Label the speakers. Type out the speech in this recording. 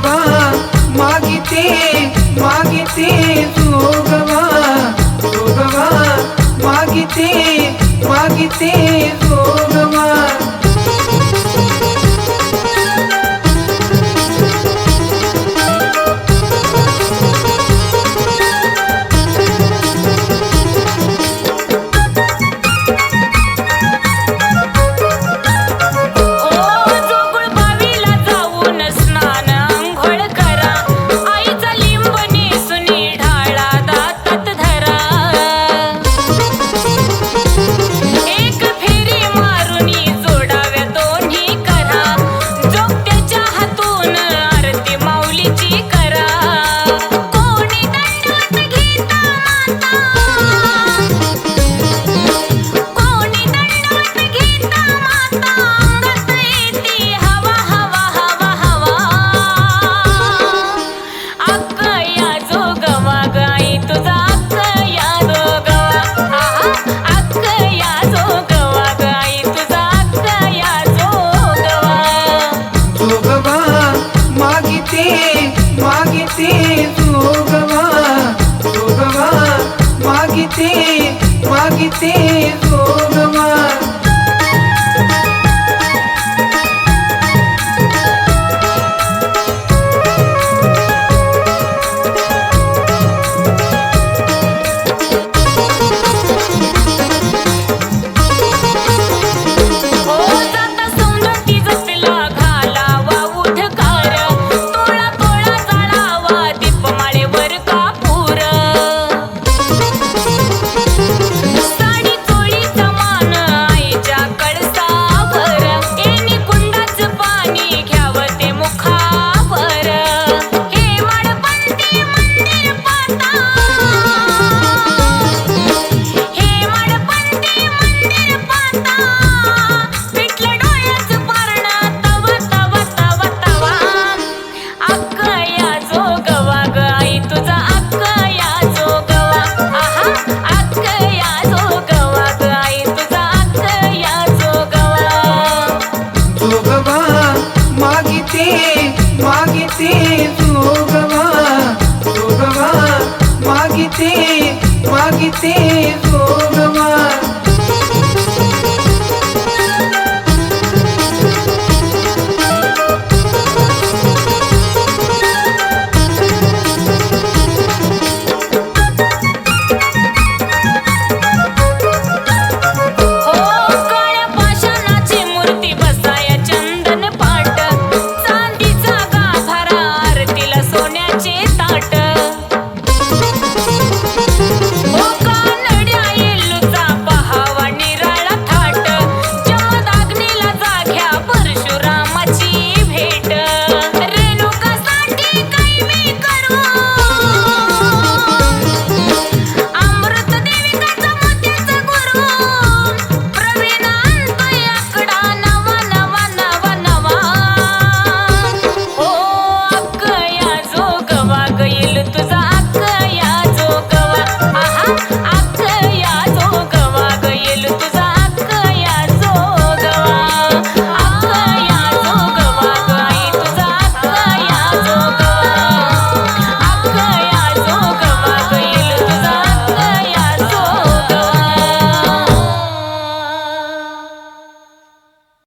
Speaker 1: जोगवा मागिते मागिते जोगवा
Speaker 2: जोगवा
Speaker 1: मागिते मागिते जोगवा magte magte vo